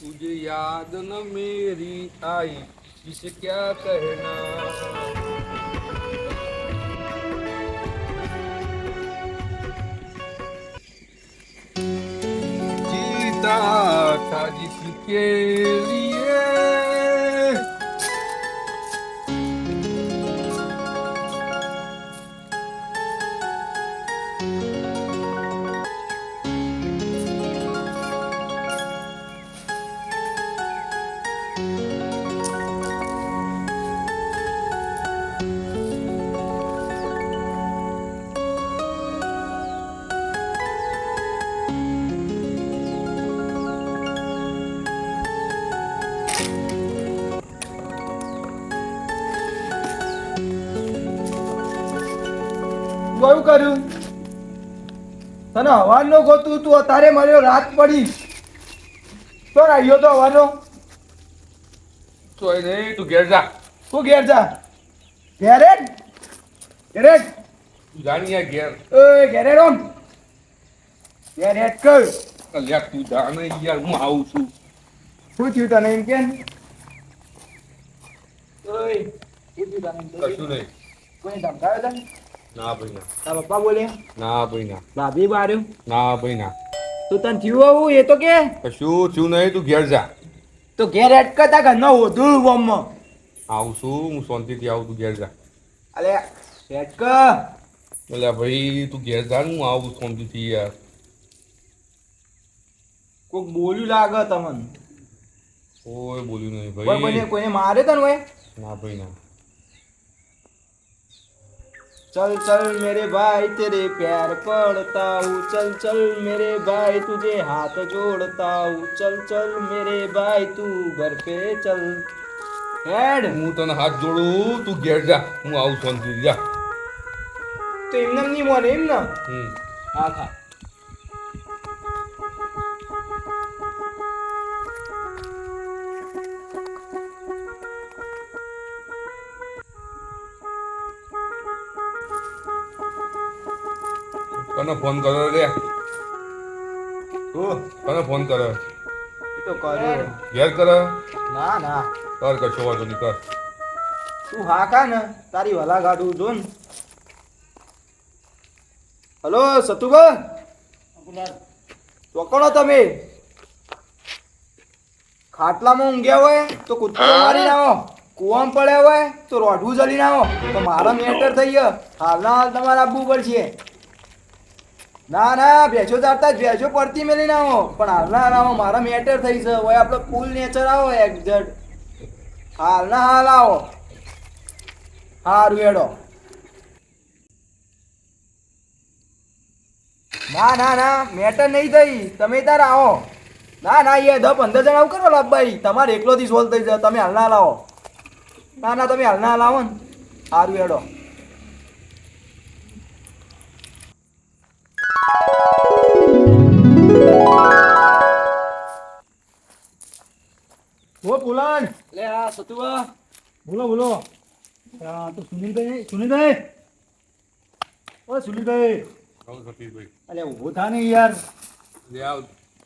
तुझे याद न मेरी आई इसे क्या कहना Yay! કર્યું? તને હવાનો ગોતું તું અત્યારે મળ્યો રાત પડી. તો આવ્યો તો હવાનો ચોય નહીં તું ઘેર જા. તું ઘેર જા. ઘેરે ઘેરે? તું જાણી ઘેર. એ ઘેરે રોમ. ઘેરે કર અલ્યા તું જાણે યાર હું આવું છું. શું થયું તને એમ કેમ? ઓય? કશું નહીં. કોઈ ધમકાવ્યો તને? ના ભાઈ ના તારા પપ્પા બોલ્યા ના ભાઈ ના ભાભી બાર્યું ના ભાઈ ના તું તને થયું આવું? એ તો કે? કશું થયું નહીં તું ઘેર જા. તો ઘેર કરતા ઘરનો હોધું વોમમાં. આવું છું હું શાંતિથી આવું તું ઘેર જા. અલે અટક કર. ભાઈ તું ઘેર જા હું આવું શાંતિથી યાર. કોક બોલ્યું લાગે તમને. કોઈ બોલ્યું નહીં ભાઈ. કોઈને મારે તને ભાઈ ના ભાઈ ના चल चल मेरे भाई तेरे प्यार पड़ता हूँ चल चल मेरे भाई तुझे हाथ जोड़ता हूँ चल चल मेरे भाई तू घर पे चल हेड હું તને હાથ જોડું તું ઘેર જા હું આવું શાંતિથી જા તો એમને નહીં મોને એમ ને હમ હા ખા કને ફોન કર્યો રે ઓ. કને ફોન કર્યો? એ તો કર્યો. ઘેર કર્યો ના ના. કર કશો વાંધો નહીં કર. તું હા કા ને? તારી વલા ગાડું જો ને. હલો સતુભા? ચોકડો તમે. ખાટલામાં ઊંઘ્યા હોય તો કૂદકો મારી નાખો. કુવામ પડ્યા હોય તો રોઢવું જલી આવો તો મારા મેટર થઈ ગયો. હાલના હાલ તમારે આપવું પડશે ના ના ભેજો ચારતા ભેજો પડતી મેલીને આવો પણ હાલના હાલ મારા મેટર થઈ છે. હોય આપણો કુલ નેચર આવો એક્ઝેટ હાલના હાલ આવો. હારું એડો ના ના ના મેટર નહીં થઈ. તમે તાર આવો. ના ના એ દસ પંદર જણા આવું કરો લાભાઈ તમારે એકલોથી સોલ્વ થઈ જાય. તમે હાલના હાલ આવો. ના ના, તમે હાલના હાલ આવો ને. હારું હેડો. ઓ પુલન. લે આ સતુવા બોલો બોલો. હા તો સુનિલભાઈ સુનિલભાઈ. ઓ સુનિલભાઈ. કહું સતીશભાઈ. અલે ઊભો થા ને યાર. લે આવ.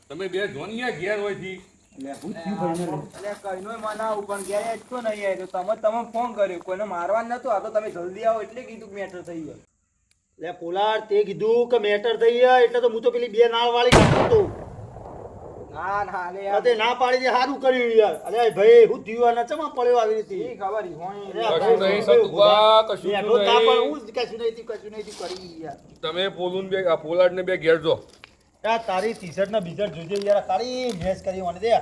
તમે બે જોની યાર ઘેર હોયથી? અલે હું થયું ભાઈ? એટલે કઈનો મનાવું પણ ઘેર જ તો નહીં આવ્યો તમે તમે ફોન કર્યો. કોઈને મારવા નતો આ તો તમે જલ્દી આવો એટલે કીધું મેટર થઈ ગયો. લે પોલાર તે કીધું કે મેટર થઈ ગયા એટલે તો હું તો પેલી બે નાળ વાળી કરતો હતો ના ના લે આ તે ના પાડી દે સારું કર્યું યાર. અરે ભાઈ હું થયું અને ચમા પડ્યો આવી રીતે? ઈ ખબર ઈ હોય? કશું નહીં સતુભા કશું બેઠો તા પણ હું કશું નહીં કશું નહીં કરી યાર. તમે પોલુન બે આ પોલાડ ને બે ઘેર જો. આ તારી ટી-શર્ટ ના બીજર જોજે યાર તારી મેસ કરી મને દે.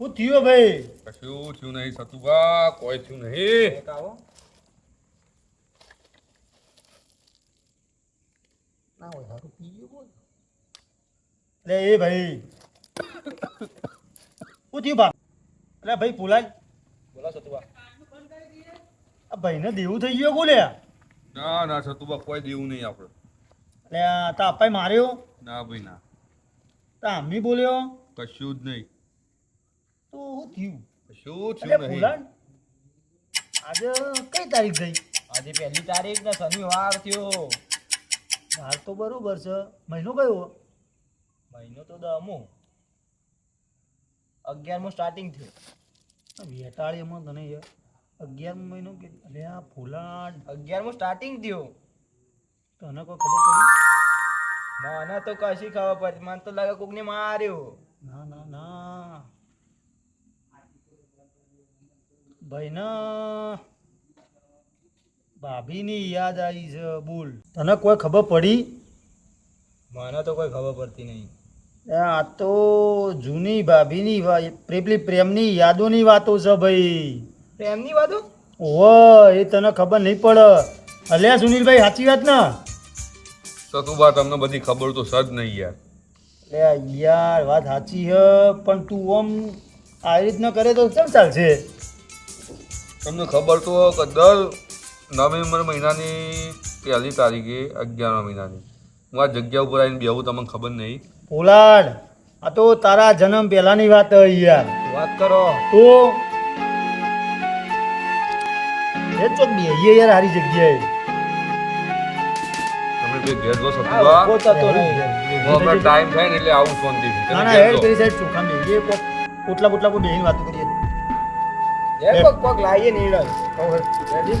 હું થયો ભાઈ? કશું થયું નહીં સતુભા કોઈ થયું નહીં. એક ના હોય હારું પી ગયો કોણ લે એ ભાઈ. હું થયું બા? અરે ભાઈ પુલાય બોલો સતુભા આ ભાઈને દેવું થઈ ગયો બોલે. ના ના સતુભા કોઈ દેવું નહીં આપણે. એટલે આ તા અપાઈ માર્યો? ના ભાઈ ના. તો આમી બોલ્યો? કશું જ નહીં. તો શું થયું? કશું થયું નહીં. આજે કઈ તારીખ થઈ આજે પહેલી તારીખ ને શનિવાર થયો. હાલ તો બરોબર છે. મહિનો કયો મહિનો તો દમો. અગિયારમો સ્ટાર્ટિંગ થયો. વેટાળીમાં તને યાર અગિયાર મહિનો કે અરે આ ફૂલાડ અગિયારમો સ્ટાર્ટિંગ થયો. તને કોઈ ખબર પડી? મને તો કશી ખબર પડતી. મને તો લાગે કોકને માર્યો. ના ના ના. ભાઈ ના ભાભીની યાદ આવી છે બોલ. તને કોઈ ખબર પડી? મને તો કોઈ ખબર પડતી નહીં. એ આ તો જૂની ભાભીની વા- પેલી પ્રેમની યાદોની વાતો છે ભાઈ. પ્રેમની વાતો? ઓ એ તને ખબર નહીં પડે અલ્યા સુનિલભાઈ સાચી વાત ને? વાત તમને બધી ખબર તો સજ નહીં યાર. લે યાર વાત સાચી છે પણ તું આમ આવી રીતના કરે તો કેમ ચાલશે? તમને ખબર તો કે દર નવેમ્બર મહિનાની પહેલી તારીખે અગિયાર મહિનાની. હું આ જગ્યા ઉપર આવીને બેહું તમને ખબર નહીં. પોલાડ આ તો તારા જન્મ પહેલાની વાત યાર. વાત કરો. તો એ ચોક બેહીએ યાર હારી જગ્યાએ. તમે બે ઘેર જો આ સતુભા. તો નહીં આપણે ટાઈમ થાય ને એટલે આવું શાંતિથી ના તમે ના હેડ. કરી સાઈડ ચોખા બેહીએ કોક પોટલા પોટલા કો બેહીને વાત કરીએ. એ કોક કોક લાવીએ નીડલ રેડી?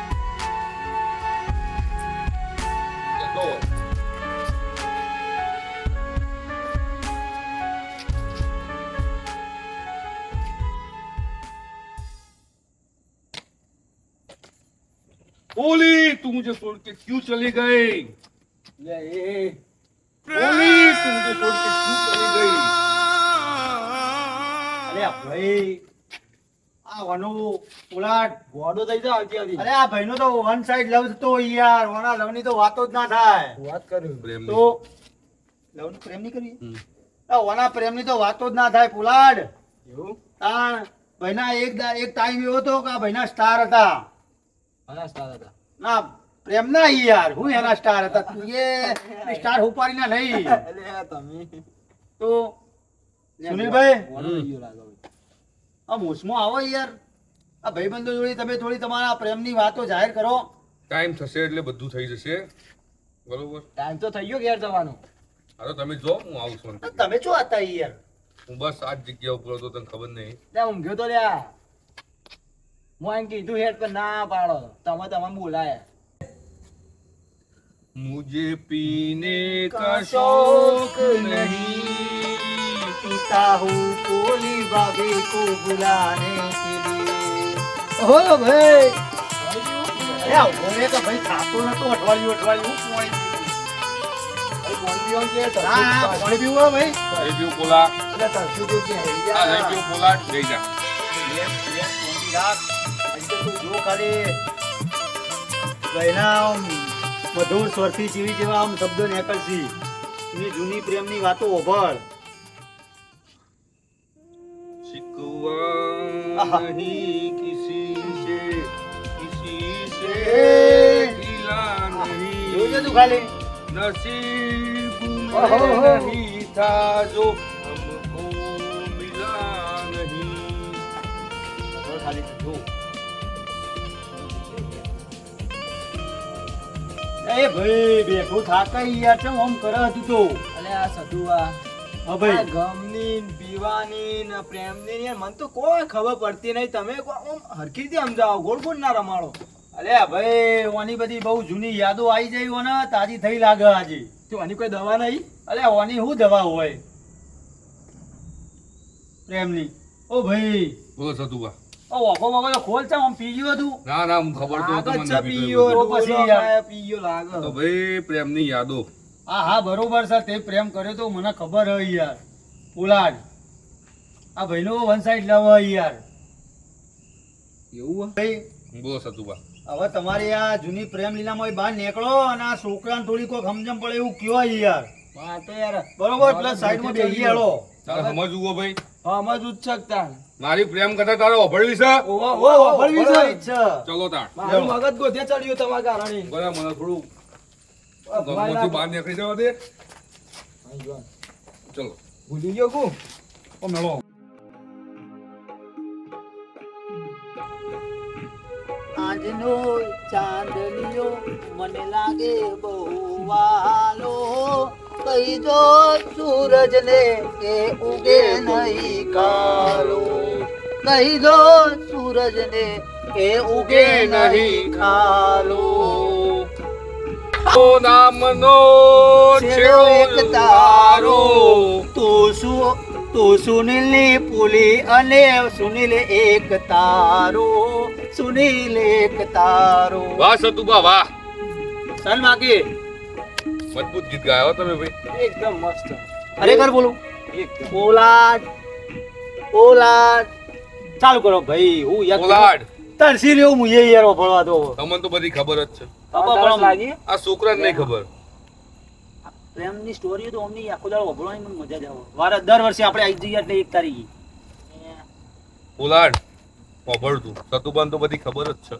बोली तू मुझे छोड़ के क्यों चली गई લે એ बोली तू मुझे छोड़ के क्यों चली गई અરે આ ભાઈ આ વાનો પોલાડ ગોડો થઈ જાવ અત્યારથી અરે આ ભાઈનો તો વન સાઈડ લવ તો યાર વના લવની તો વાતો જ ના થાય વાત કર્યું પ્રેમ તો લવનો પ્રેમ નહીં કરવી હમ. આ વના પ્રેમની તો વાતો જ ના થાય પોલાડ એવું તાણ ભાઈના એક દા- એક ટાઈમ એવો હતો કે આ ભાઈના સ્ટાર હતા હતા. ના પ્રેમ ના ઈ યાર. હું એના સ્ટાર હતા. તું એ સ્ટાર ઉપાડી ના નહીં એટલે તમે. તો સુનિલભાઈ. આ મોસમાં આવો યાર. આ ભાઈબંધો જોડે તમે થોડી તમારા પ્રેમની વાતો જાહેર કરો. ટાઈમ થશે એટલે બધું થઈ જશે. બરોબર? ટાઈમ તો થઈ ગયો ઘેર જવાનો. હા તમે જો હું આવું છું. તમે શું હતા યાર. હું બસ આ જગ્યા ઉપર હતો તને ખબર નહીં. ત્યાં ઊંઘ્યો તો લ્યા. મોન કીધું હેડ પણ ના પાડો તમે તમે બોલાયા મુજે પીને કા શોક નહીં પીતા કોલી બાબે કો બુલાને કે લિયે હો ભાઈ યાર બોલે તો ભાઈ થાતો ન અઠવાડિયું અઠવાડિયું પાણી પીવું ભાઈ પાણી પીવું પોલા પીવું પોલા લઈ જા જો ખાલી ગયના મધુર સ્વરથી જીવી જેવા આમ શબ્દો નેકળશી. એની જૂની પ્રેમની વાતો ઓભળ શીખવા નસીબ નહીં એ ભાઈ બેઠું થાકાઈ યાર ચમ ઓમ કરે હતું તો. અલે આ સધુઆ. હા ભાઈ. ગમની પીવાની ને પ્રેમની ને યાર મને તો કોઈ ખબર પડતી નહીં. તમે ઓમ હરખી રીતે સમજાવો ગોળ ગોળ ના રમાડો. અલે ભાઈ ઓની બધી બહુ જૂની યાદો આવી જઈ ઓને તાજી થઈ લાગે આજે. તો આની કોઈ દવા નહીં? અલે ઓની શું દવા હોય? પ્રેમની. ઓ ભાઈ. બોલો સતુભા ઓ વાગો વાગો તો ખોલ છે આમ પી ગયું હતું. ના ના હું ખબર તો આગળ તમને છે નથી પીયો ખબર. તો પછી ડોલો યાર. લાગે. તો ભાઈ પ્રેમની યાદો. હા હા બરોબર છે તે પ્રેમ કર્યો તો મને ખબર હોય યાર. પોલાડ. આ ભાઈનો વન સાઈડ લવ યાર. એવું ભાઈ બોલો સતુભા. હવે તમારી આ જૂની પ્રેમ લીલામાં બહાર નીકળો અને આ છોકરાને થોડી કોઈ સમજણ પડે એવું કયો યાર. હા તો યાર. બરોબર પ્લસ સાઈડમાં બેસી હેડો સમજવું ભાઈ. હા અમે જ મારી પ્રેમ કથા તારે ઓભળવી છે? ઓવા ઓવા ઓભળવી છે. ચલો તાર મારું મગજ ગોધે ચડ્યું તમારા કારણે. બરાબર મને થોડું ગમોથી બહાર નીકળી જવા દે. ચલો. ભૂલી ગયો કુ? ઓ મેળો. આજનો ચાંદલિયો મને લાગે બહુ વાલો. કહી દો સૂરજને કે ઉગે નહીં કાલો કહી દો સૂરજને કે ઉગે નહીં ઓ નામનો છેડો એક તારો. તું શું તું સુનિલની પુલી અને સુનિલ એક તારો. સુનિલ એક તારો. વાહ સતુભા વાહ. સન બાકી મજબૂત ગીત ગાયો તમે ભાઈ. એકદમ મસ્ત. ખરેખર બોલું. પોલાદ પોલાદ. ચાલુ કરો ભાઈ હું યાર પોલાડ તરસી રહ્યો હું એ યાર ભણવા દો. તમને તો બધી ખબર જ છે. આ છોકરાને નહીં ખબર. પ્રેમની સ્ટોરી તો અમને આખો દાડો ઓભળવાની મને મજા જ આવે. વાર દર વર્ષે આપણે આવી જઈએ એટલે એક તારીખે. પોલાડ ઓભળતું સતુબાન તો બધી ખબર જ છે.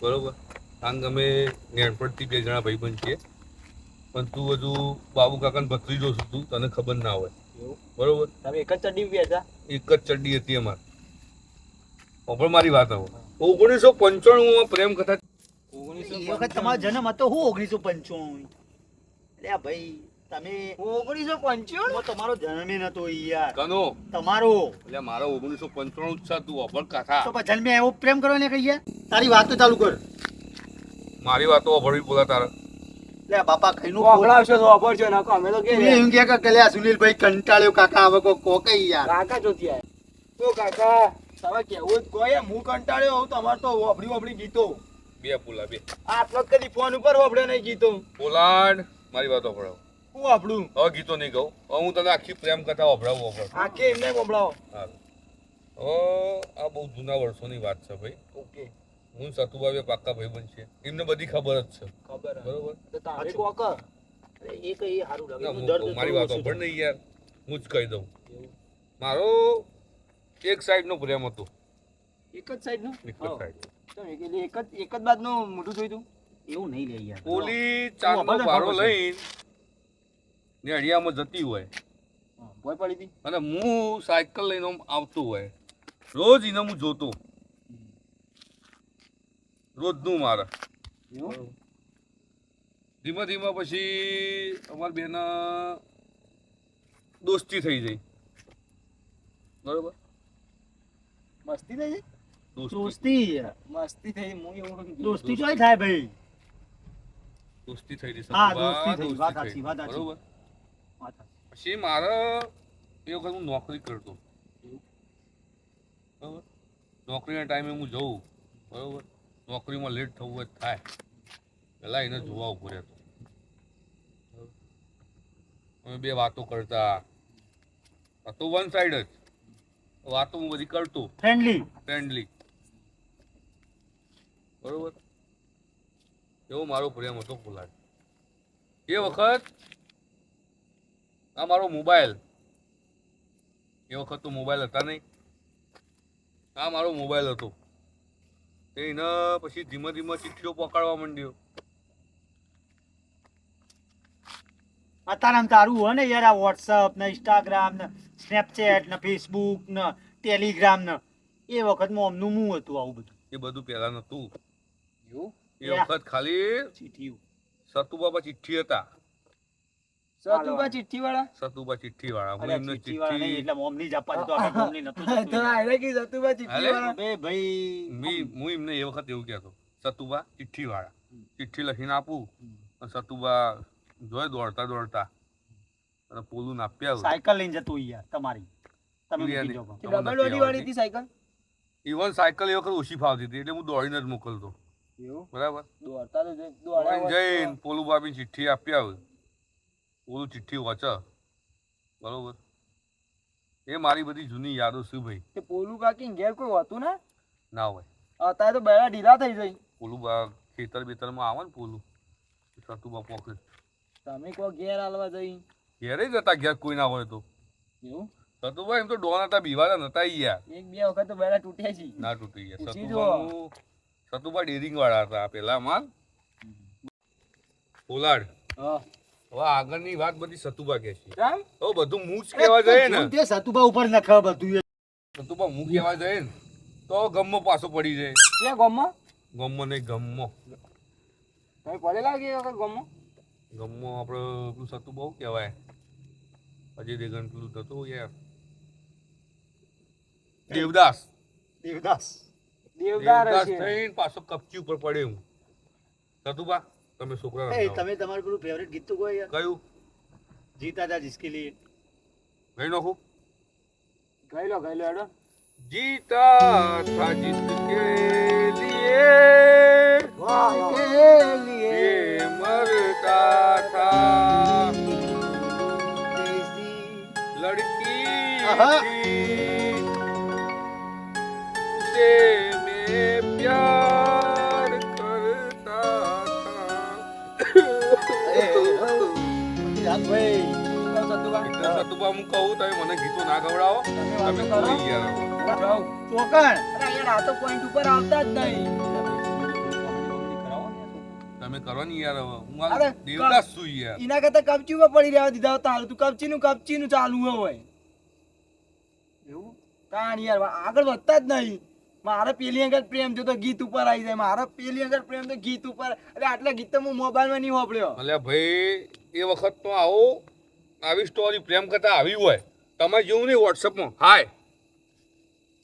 બરોબર? કારણ કે અમે નાનપણથી બે જણા ભાઈબંધ છીએ. પણ તું હજુ બાબુ કાકાને ભત્રીજો છું તું તને ખબર ના હોય. બરોબર? તમે એક જ ચડ્ડી ઊભી હતા? એક જ ચડ્ડી હતી અમારે. ઓભળ મારી વાત આવો ઓગણીસો પંચાણું માં પ્રેમ કથા ઓગણીસો વખત તમારો જન્મ હતો હું ઓગણીસો પંચાણું અરે ભાઈ તમે ઓગણીસો પંચાણું? તમારો જન્મ નતો યાર. કનો? તમારો. એટલે મારો ઓગણીસો પંચાણું જ છે તું અભર કથા. તો પછી જન્મે એવો પ્રેમ કરવાને કહીએ તારી વાત તો ચાલુ કર. મારી વાતો ઓભળવી બોલા તારે. લે બાપા ખાઈનું પકડાવશો તો વાપરશો નાખો અમે તો કે એમ કે કે લે આ સુનિલભાઈ કંટાળ્યો કાકા હવે કો કો કઈ યાર. કાકા જોતી આયા. તો કાકા તમે કેવું જ કોઈ હું કંટાળ્યો હું તમાર તો ઓબડી ઓબડી ગીતો. બે પુલા બે. આટલો કદી ફોન ઉપર ઓબડે નહીં ગીતો. પોલાડ મારી વાત પડો હું આપણું હવે ગીતો નહીં કહું હવે હું તને આખી પ્રેમ કથા ઓભળાવું ઓભળ એમ એમને સંભળાવો હા ઓ આ બહુ જૂના વર્ષોની વાત છે ભાઈ. ઓકે. હું સતુભાઈ પાક્કા ભાઈબંધ છે. એમને બધી ખબર જ છે. ખબર બરોબર? તો તારે કોક? એ કઈ સારું લાગે. એનું દર્દ મારી વાતો પણ નહીં યાર. હું જ કહી દઉં. મારો એક સાઈડ નો પ્રેમ હતો. એક જ સાઈડ નો એક જ સાઈડ. એક જ એક જ બાદનું મોઢું તું. એવું નહીં લે યાર. પોલી ચાંદનો ભારો. લઈને ને અડિયામાં જતી હોય. ભોય પડી હતી. અને હું સાયકલ લઈને આમ આવતો હોય. રોજ એને હું જોતો. રોજનું મારે. ધીમે ધીમે પછી અમારી બેન દોસ્તી થઈ જઈ બરોબર? મસ્તી થઈ જઈ દોસ્તી. દોસ્તી. મસ્તી થઈ હું એવું દોસ્તી ચોય થાય ભાઈ. દોસ્તી થઈ ગઈ હા, દોસ્તી થઈ, વાત સાચી, વાત સાચી. બરોબર પછી મારે એ વખત હું નોકરી કરતો. બરોબર? નોકરીના ટાઈમે હું જઉં. બરોબર? નોકરીમાં લેટ થવું જ થાય. પહેલાં એને જોવા ઊભો રહેતો. અમે બે વાતો કરતા. આ તો વન સાઈડ જ. વાતો હું બધી કરતો. ફ્રેન્ડલી ફ્રેન્ડલી બરોબર? એવો મારો પ્રેમ હતો ફુલાટ એ વખત આ મારો મોબાઈલ એ વખત તો મોબાઈલ હતા નહીં. આ મારો મોબાઈલ હતો. એને પછી ધીમે ધીમે ચીઠીઓ પકડવા માંડ્યો. અત્યારે આમ તારું હોય ને યાર આ વોટ્સઅપ ને ઇન્સ્ટાગ્રામ ને સ્નેપચેટ ને ફેસબુક ને ટેલિગ્રામ ને એ વખતમાં અમનું મું હતું આવું બધું. એ બધું પહેલા નતું. એ વખત ખાલી ચીઠીઓ સતુબાબા ચિઠ્ઠી હતા. સતુભા ચિઠ્ઠી વાળા સતુબા ચિઠ્ઠી વાળા હું એમને ચિઠ્ઠી એટલે મોમની જ આપવાની તો આપણે મોમની નતું તો. આને કીધું સતુભા ચિઠ્ઠી વાળા બે ભાઈ મી હું એમને એ વખત એવું કહેતો સતુબા ચિઠ્ઠી વાળા ચિઠ્ઠી લખીને આપું અને સતુબા જોય દોડતા દોડતા અને પોલું નાપ્યા આવે સાયકલ લઈને જતો યાર તમારી. તમે યાર મૂકી નહીં. જાઓ કે ડબલ ઓડી વાળી હતી સાયકલ? ઇવન સાયકલ એ વખત ઓછી ફાવતી હતી એટલે હું દોડીને જ મોકલતો. બરાબર? દોડતા તો જઈને પોલું ચિઠ્ઠી આપી આવે પોલું ચિઠ્ઠી વાંચે. બરોબર? એ મારી બધી જૂની યાદો શું ભાઈ. તે પોલું કાકી ઘેર કોઈ હોતું ને? ના હોય. અત્યારે તો બેડા ઢીલા થઈ જાય. પોલું બા- ખેતર બેતરમાં આવે ને પેલું. સતુબા પોકેટ તમે કો ઘેર હાલવા જઈ. ઘેરે જતા ઘેર કોઈ ના હોય તો. એવું? સતુબા એમ તો ડોન હતા બીવાના નતા યાર. એક બે વખત તો બેડા તૂટ્યા છે. ના તૂટી ગયા. પૂછી સતુબાનું સતુબા ડેરિંગ વાળા હતા પેલા માલ. પોલાડ હા. હવે આગળની વાત બધી સતુબા કે છે. હવે બધું મું કેવા જાય ને. તે સતુભા ઉપર નખા બધું. સતુબા મું કહેવા જાય ને તો ગમો પાછો પડી જાય. ક્યાં ગામમાં? ગમો નહીં ગમો તમે પડેલા કે વખત ગામમાં? ગમો આપણે પેલું સતુ બહુ કહેવાય? અજય દેગન પેલું થતું યાર. દેવદાસ. દેવદાસ. દેવદાસ થઈને પાછો કપચી ઉપર પડે હું. સતુબા તમે છોકરા એ તમે તમારું પેલું ફેવરેટ ગીત તો કોઈ કયું? જીતા જા જિસકે લીએ. ગઈ નાખું ગઈ લો ગઈ લો એડો જીતા થા જિસકે લીએ. કે લીએ. મરતા થા લડકી ઉસે ભાઈ હું કહું તમે મને ગીતો ના ગવડાવો. તમે વાતો તમે કરો. કોઈ ચોકણ. અરે યાર આ તો પોઈન્ટ ઉપર આવતા જ નહીં. તમે કરો ને યાર હવે. હું આ દેવદાસ છું યાર. એના કરતા કપચીમાં પડી રહેવા દીધા. હોત હારું તું કપચીનું કપચીનું ચાલુ હોય. એવું? તાણ યાર આગળ વધતા જ નહીં. મારે પેલી અંગત પ્રેમ જો તો ગીત ઉપર આવી જાય. મારે પેલી અંગત પ્રેમ તો ગીત ઉપર. એટલે આટલા ગીત તો હું મોબાઈલમાં નહીં વાપર્યો એટલે ભાઈ એ વખત તો આવો આવી સ્ટોરી પ્રેમ કથા આવી હોય. તમે જેવું નહીં વોટ્સઅપમાં હાય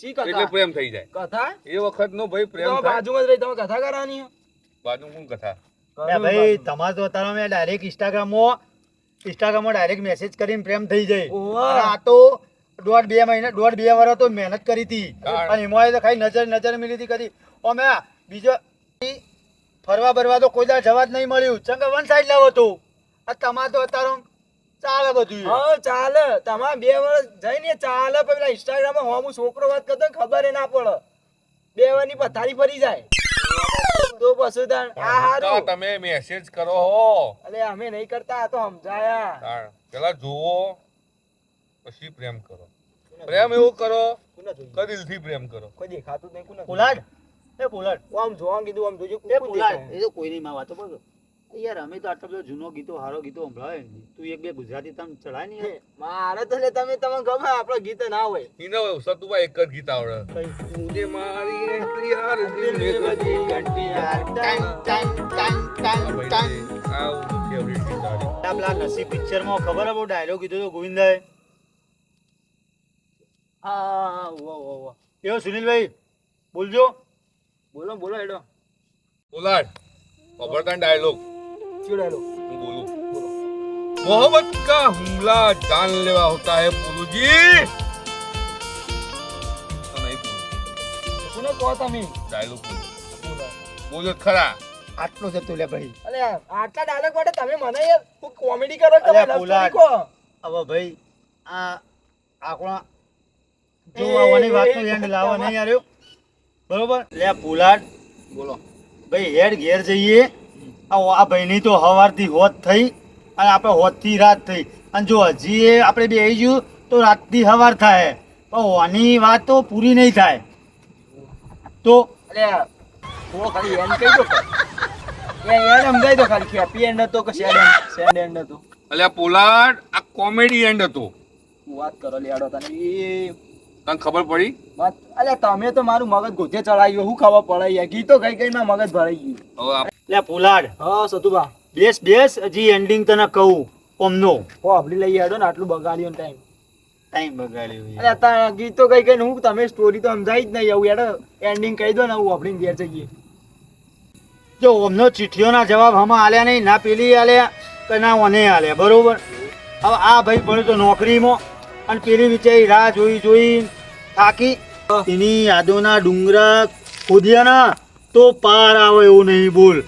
ચી એટલે પ્રેમ થઈ જાય. કથા? એ વખત નો ભાઈ પ્રેમ બાજુમાં જ રહી તમે કથા કરવાની? બાજુ કોણ કથા? ભાઈ તમારે તો અત્યારે મેં ડાયરેક્ટ ઇન્સ્ટાગ્રામમાં ઇન્સ્ટાગ્રામમાં ડાયરેક્ટ મેસેજ કરીને પ્રેમ થઈ જાય. આ તો દોઢ બે મહિના દોઢ બે વર્ષ તો મહેનત કરી હતી. અને એમાં તો ખાલી નજર નજર મિલી હતી કરી અમે બીજો ફરવા બરવા તો કોઈ દાડ જવા જ નહીં મળ્યું. ચંગ વન સાઈડ લાવો તો. આ તમારે તો અત્યારે ચાલે બધું. હા ચાલે. તમાર બે વર્ષ જઈને ચાલે. પણ પેલા ઇન્સ્ટાગ્રામમાં હું છોકરો વાત કરતો ને ખબર એ ના પડે. બે વર્ષની પથારી ફરી જાય. તો પછી આ હારું. તમે મેસેજ કરો હો. અલે અમે નહીં કરતા આ તો સમજાયા. પેલા જુઓ. પછી પ્રેમ કરો. પ્રેમ એવું કરો કે દિલથી પ્રેમ કરો. કોઈ દેખાતું નહીં કુના પોલાડ એ પોલાડ ઓ આમ જોવા કીધું આમ જોજો એ પોલાડ એ તો કોઈ નહીં માં વાતો બોલો યાર અમે તો આટલો બધો જૂનો ગીતો હારો ગીતો સંભળાય ને. તું એક બે ગુજરાતી તમ ચડાય નહીં મારે તો લે તમે તમે ગમે આપણો ગીત ના હોય. એને સતુભાઈ એક જ ગીત આવડે. મુજે મારી હાર દિલ મે બજી ઘંટી યાર, time, time, time, time, time. આ ફેવરિટ ગીત આવડે આ પેલા નસીબ પિક્ચરમાં ખબર હે બહુ ડાયલોગ કીધો તો ગોવિંદાએ? હા ઓ કેવો સુનિલભાઈ? બોલજો. બોલો બોલો એડો બોલાડ. ખબરદાર ડાયલોગ શું ડાયલોગ હું બોલું. મોહમ્મદ કા હુમલા જાન લેવા હોતા હે પુરુજી. તમે કોને કહો તમે? ડાયલોગ બોલો. બોલો. ખરા. આટલો જતો લે ભાઈ. અલે આટલા ડાયલોગ માટે તમે મને યાર કોમેડી કરો તમે લવ સ્ટોરી કો હવે ભાઈ. આ આપણો જો આવવાની વાતનો એન્ડ લાવવા નહીં આવ્યો. બરોબર? લે આ પુલાડ. બોલો. ભાઈ હેડ ઘેર જઈએ. આ આ ભાઈની તો હવારથી હોત થઈ અને આપણે હોતથી રાત થઈ. અને જો હજી એ આપણે બે આવી ગયું તો રાતથી હવાર થાય. પણ ઓની વાત તો પૂરી નહીં થાય. તો? અલે થોડો ખાલી એમ કહી દો ખાલી હેપી એન્ડ હતો કે સેડ એન્ડ સેડ એન્ડ હતો? અલ્યા પોલાડ આ કોમેડી એન્ડ હતો. હું વાત કરો લેડો તને. એ તને ખબર પડી? અલે તમે તો મારું મગજ ગોથે ચડાવ્યું હું ખબર પડાઈ યાર? ગીતો ગઈ ગઈ માં મગજ ભરાઈ ગયું. લે પુલાડ હા સતુભા. બેસ બેસ હજી એન્ડિંગ તને કહું ઓમનો હો અભલી લઈ આડો ને આટલું બગાડ્યો ટાઈમ ટાઈમ બગાડ્યો અરે તા ગીતો ગઈ ગઈ હું તમે સ્ટોરી તો સમજાઈ જ નહીં આવું. યાર એન્ડિંગ કહી દો ને હું આપણી ઘેર જઈએ. જો ઓમનો ચિઠ્ઠીઓના જવાબ હમણાં આલ્યા નહીં ના પેલી આલ્યા કે ના ઓને આલ્યા બરોબર? હવે આ ભાઈ ભણ્યો તો નોકરીમાં અને પેલી બિચારી રાહ જોઈ જોઈ થાકી. એની યાદોના ડુંગરા ખોદ્યા ના તો પાર આવે એવું નહીં બોલ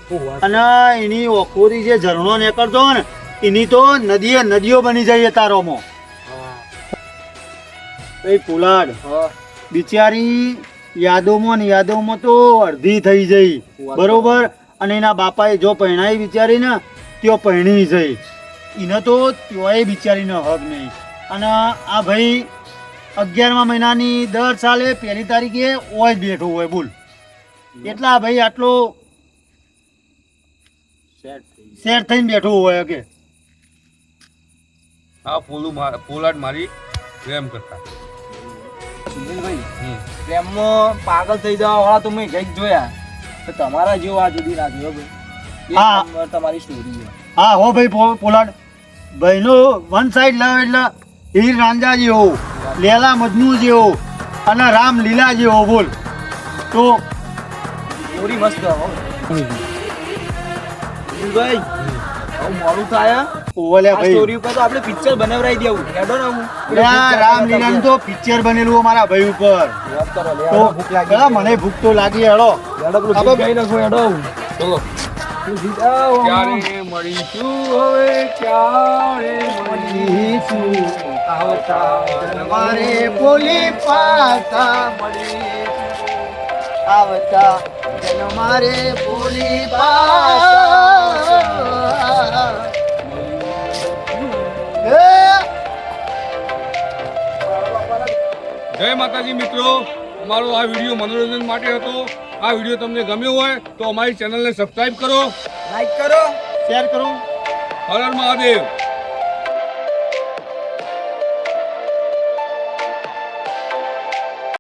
અને એની ઓખોથી જે ઝરણો નીકળતો ને એની તો નદીએ નદીઓ બની જાય તારોમાં. એ પુલાડ બિચારી યાદોમાં ને યાદોમાં તો અડધી થઈ જઈ. બરોબર? અને એના બાપાએ જો પહેણાઈ બિચારી ને ત્યો પહેણી જઈ એને તો ત્યોય બિચારીનો હક નહીં. અને આ ભાઈ અગિયારમા મહિનાની દર સાલે પહેલી તારીખે ઓય જ બેઠો હોય બોલ. એટલા ભાઈ આટલો સેટ થઈને બેઠો હોય કે આ પોલું પોલાડ મારી પ્રેમ કરતા. સુનિલભાઈ પ્રેમમાં પાગલ થઈ જવા વાળા તો મેં કંઈક જોયા. તો તમારા જેવો આ જુદી ના જોયો ભાઈ. હા. તમારી સ્ટોરી છે હા હો ભાઈ પો- પોલાડ ભાઈનો વન સાઈડ લવ એટલે હીર રાંઝા જેવો લેલા મજનુ જેવો અને રામ લીલા જેવો બોલ. તો પૂરી મસ્ત ભાઈ મોડું થાય ઓલે ભાઈ. સ્ટોરી ઉપર તો આપણે પિક્ચર બનાવરાઈ દેવું હેડો ને હું રામ લીલાનું તો પિક્ચર બનેલું મારા ભાઈ ઉપર. તો ભૂખ લાગી મને ભૂખ તો લાગી હેડો. હેડો પેલું નાખો હેડો. ચલો. ક્યારે મળીશું હવે? ક્યારે મળીશું? આવતા તમારે બોલી મળી આવતા મારે બોલી પાછા જય માતાજી મિત્રો અમારો આ વીડિયો મનોરંજન માટે હતો. આ વીડિયો તમને ગમ્યો હોય તો અમારી ચેનલને સબસ્ક્રાઇબ કરો. લાઈક કરો. શેર કરો. હર મહાદેવ.